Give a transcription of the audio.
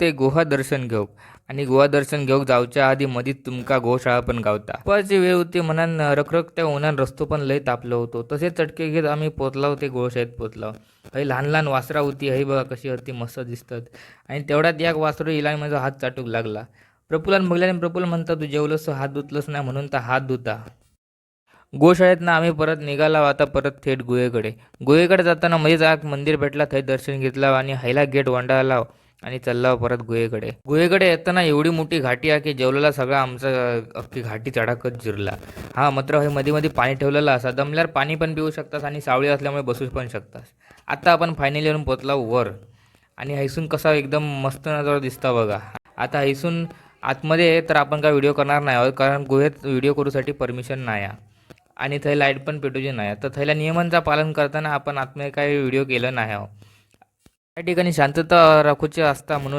ते गुहा दर्शन घेऊक आणि गुहा दर्शन घेऊक जावच्या आधी मधीच तुमका गोशाळा पण गावता. दुपारची वेळ होती म्हणान रखरखत्या उन्हान रस्तो पण लय तापलो होतो. तसेच चटके घेत आम्ही पोचलाव ते गोशाळेत पोचलाव काही लहान लहान वासरा होती हई बघा कशी होती मस्त दिसतात. आणि तेवढ्यात एक वासरू इला माझा हात चाटूक लागला. प्रफुल्लान बघल्याने प्रफुल्ल म्हणता तू जेवलंस हात धुतलंस नाही म्हणून तर हात धुता. गोशाळेतनं आम्ही परत निघाला आता परत थेट गुहेकडे. गुहेकडे जाताना मध्येच आत मंदिर भेटला थंय दर्शन घेतला आणि हायला गेट वंडाळला आणि चालला परत गुहेकडे. गुहेकडे येताना एवढी मोठी घाटी आहे की जेवलेला सगळा आमचा अख्खी घाटी चढाकच जिरला. हा मात्र हे मध्ये मध्ये पाणी ठेवलेलं असा दमल्यावर पाणी पण पिऊ शकतास आणि सावळी असल्यामुळे बसू पण शकतास आता आपण फायनली येऊन पोचला वर. आणि हैसून कसा एकदम मस्त नजारा दिसता बघा. आता हैसून आतमध्ये आहे तर आपण काय व्हिडिओ करणार नाही आहोत कारण गुहेत व्हिडिओ करूसाठी परमिशन नाही आहे. आणि थंय लाइट पण पेटूची नाही तर थैल्या नियमांचं पालन करताना आपण आतमध्ये काही व्हिडिओ केलं नाही आहोत. या ठिकाणी शांतता राखूची असता म्हणून